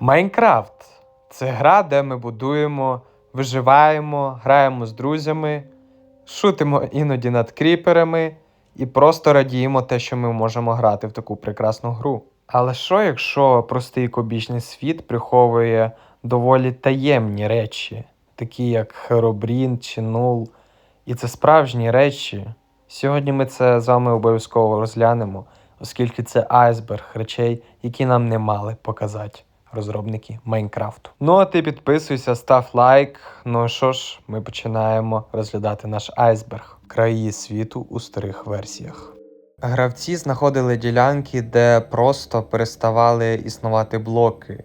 Майнкрафт це гра, де ми будуємо, виживаємо, граємо з друзями, шутимо іноді над кріперами і просто радіємо те, що ми можемо грати в таку прекрасну гру. Але що, якщо простий кубічний світ приховує доволі таємні речі, такі як Херобрін чи Нул, і це справжні речі. Сьогодні ми це з вами обов'язково розглянемо, оскільки це айсберг речей, які нам не мали показати розробники Майнкрафту. Ну а ти підписуйся, став лайк. Ну що ж, ми починаємо розглядати наш айсберг краї світу у старих версіях. Гравці знаходили ділянки, де просто переставали існувати блоки.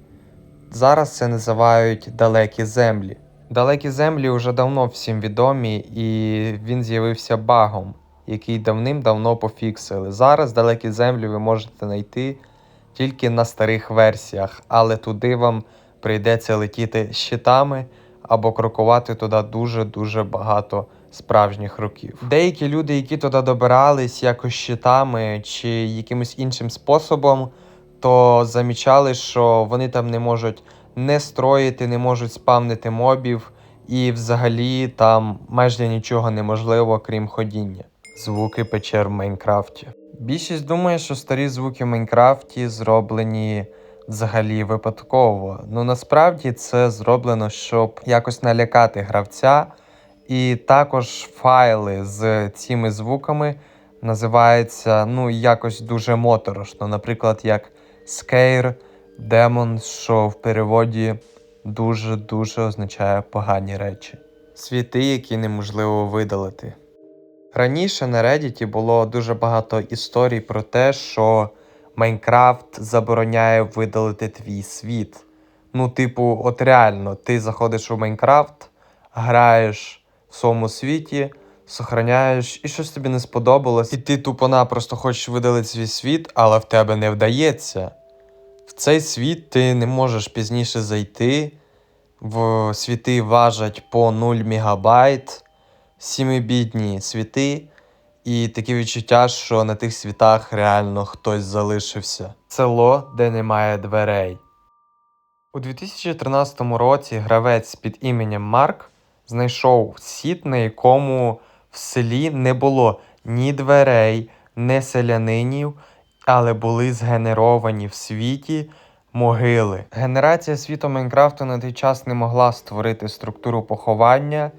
Зараз це називають далекі землі. Далекі землі вже давно всім відомі, і він з'явився багом, який давним-давно пофіксили. Зараз далекі землі ви можете знайти тільки на старих версіях, але туди вам прийдеться летіти щитами або крокувати туди дуже-дуже багато справжніх років. Деякі люди, які туди добирались якось щитами чи якимось іншим способом, то замічали, що вони там не можуть не строїти, не можуть спавнити мобів, і взагалі там майже нічого неможливо, крім ходіння. Звуки печер в Майнкрафті. Більшість думає, що старі звуки в Майнкрафті зроблені взагалі випадково. Ну насправді це зроблено, щоб якось налякати гравця. І також файли з цими звуками називаються ну, якось дуже моторошно. Наприклад, як Scare Demon, що в переводі дуже-дуже означає погані речі. Світи, які неможливо видалити. Раніше на Reddit було дуже багато історій про те, що Майнкрафт забороняє видалити твій світ. Ну, типу, от реально, ти заходиш у Майнкрафт, граєш в своєму світі, сохраняєш, і щось тобі не сподобалось, і ти тупо-напросто хочеш видалити свій світ, але в тебе не вдається. В цей світ ти не можеш пізніше зайти. В світи важать по 0 мегабайт, сімибітні світи, і таке відчуття, що на тих світах реально хтось залишився. Село, де немає дверей. У 2013 році гравець під іменем Марк знайшов сіт, на якому в селі не було ні дверей, ні селянинів, але були згенеровані в світі могили. Генерація світу Майнкрафту на той час не могла створити структуру поховання,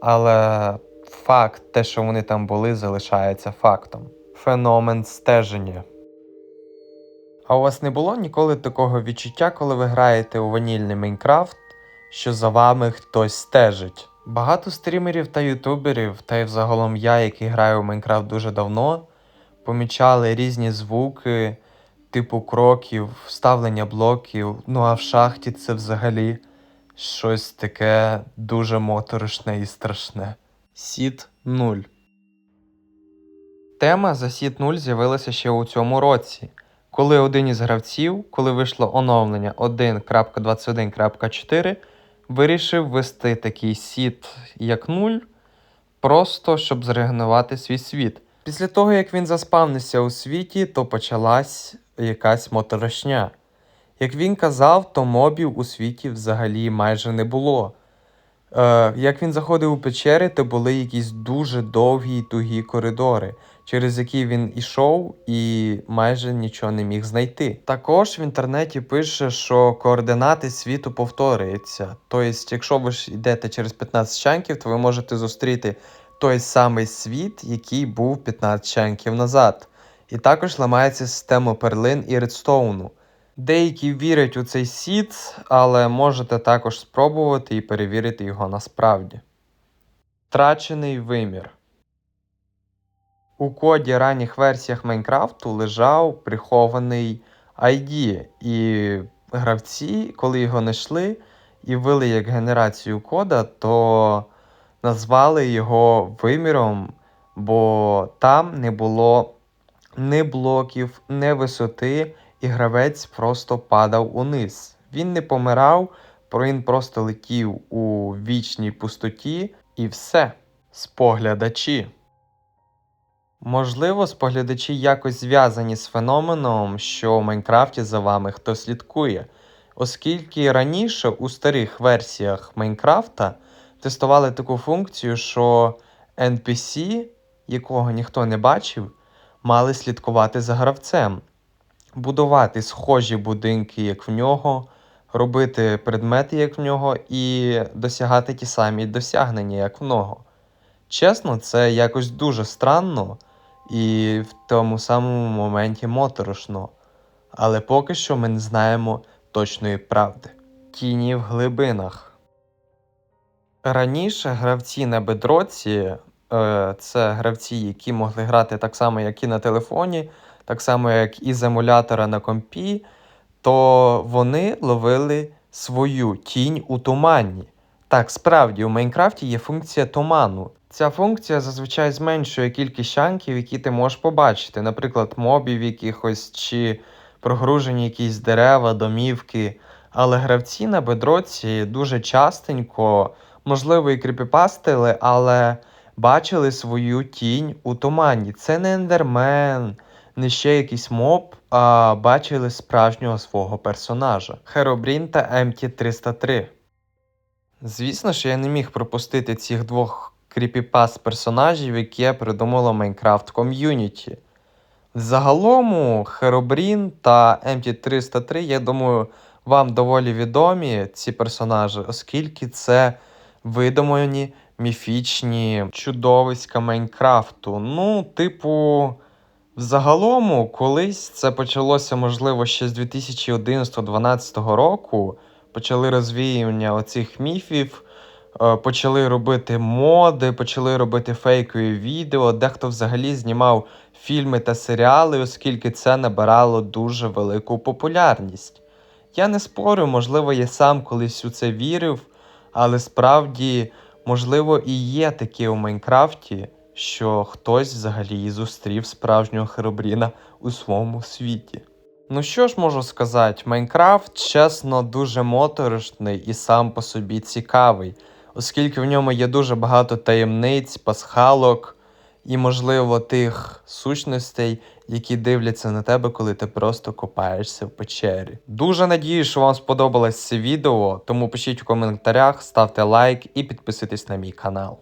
але факт, те, що вони там були, залишається фактом. Феномен стеження. А у вас не було ніколи такого відчуття, коли ви граєте у ванільний Майнкрафт, що за вами хтось стежить? Багато стрімерів та ютуберів, та й взагалом я, який граю у Майнкрафт дуже давно, помічали різні звуки, типу кроків, вставлення блоків. Ну а в шахті це взагалі щось таке дуже моторошне і страшне. Сіт 0 Тема за Сіт 0 з'явилася ще у цьому році, коли один із гравців, коли вийшло оновлення 1.21.4, вирішив ввести такий сіт як 0, просто щоб зрегенувати свій світ. Після того, як він заспавнився у світі, то почалась якась моторошня. Як він казав, то мобів у світі взагалі майже не було. Е, як він заходив у печери, то були якісь дуже довгі й тугі коридори, через які він ішов і майже нічого не міг знайти. Також в інтернеті пише, що координати світу повторюються. Тобто, якщо ви ж йдете через 15 чанків, то ви можете зустріти той самий світ, який був 15 чанків назад. І також ламається система перлин і редстоуну. Деякі вірять у цей сіт, але можете також спробувати і перевірити його насправді. Втрачений вимір. У коді ранніх версіях Майнкрафту лежав прихований ID, і гравці, коли його знайшли і ввели як генерацію кода, то назвали його виміром, бо там не було ні блоків, ні висоти, і гравець просто падав униз. Він не помирав, він просто летів у вічній пустоті і все. Споглядачі. Можливо, споглядачі якось зв'язані з феноменом, що в Майнкрафті за вами хтось слідкує. Оскільки раніше у старих версіях Майнкрафта тестували таку функцію, що NPC, якого ніхто не бачив, мали слідкувати за гравцем, будувати схожі будинки, як в нього, робити предмети, як в нього, і досягати ті самі досягнення, як в нього. Чесно, це якось дуже странно і в тому самому моменті моторошно. Але поки що ми не знаємо точної правди. Тіні в глибинах. Раніше гравці на бедроці, е, це гравці, які могли грати так само, як і на телефоні, так само, як і з емулятора на компі, то вони ловили свою тінь у тумані. Так, справді, у Майнкрафті є функція туману. Ця функція зазвичай зменшує кількість чанків, які ти можеш побачити, наприклад, мобів якихось чи прогружені якісь дерева, домівки. Але гравці на бедроці дуже частенько, можливо, і кріпіпастили, але бачили свою тінь у тумані. Це не ендермен, не ще якийсь моб, а бачили справжнього свого персонажа Херобрін та МТ-303. Звісно ж, я не міг пропустити цих двох кріпіпаст персонажів, які придумало Minecraft ком'юніті. Загалом Херобрін та МТ-303, я думаю, вам доволі відомі ці персонажі, оскільки це видумані міфічні чудовиська Майнкрафту. Ну, типу, взагалом, колись це почалося, можливо, ще з 2011-2012 року. Почали розвіювання оцих міфів, е, почали робити моди, почали робити фейкові відео. Дехто взагалі знімав фільми та серіали, оскільки це набирало дуже велику популярність. Я не спорю, можливо, я сам колись у це вірив, але справді, можливо, і є таке у Майнкрафті, що хтось взагалі зустрів справжнього Херобріна у своєму світі. Ну що ж можу сказати, Майнкрафт, чесно, дуже моторошний і сам по собі цікавий, оскільки в ньому є дуже багато таємниць, пасхалок і, можливо, тих сущностей, які дивляться на тебе, коли ти просто копаєшся в печері. Дуже надію, що вам сподобалось це відео, тому пишіть у коментарях, ставте лайк і підписуйтесь на мій канал.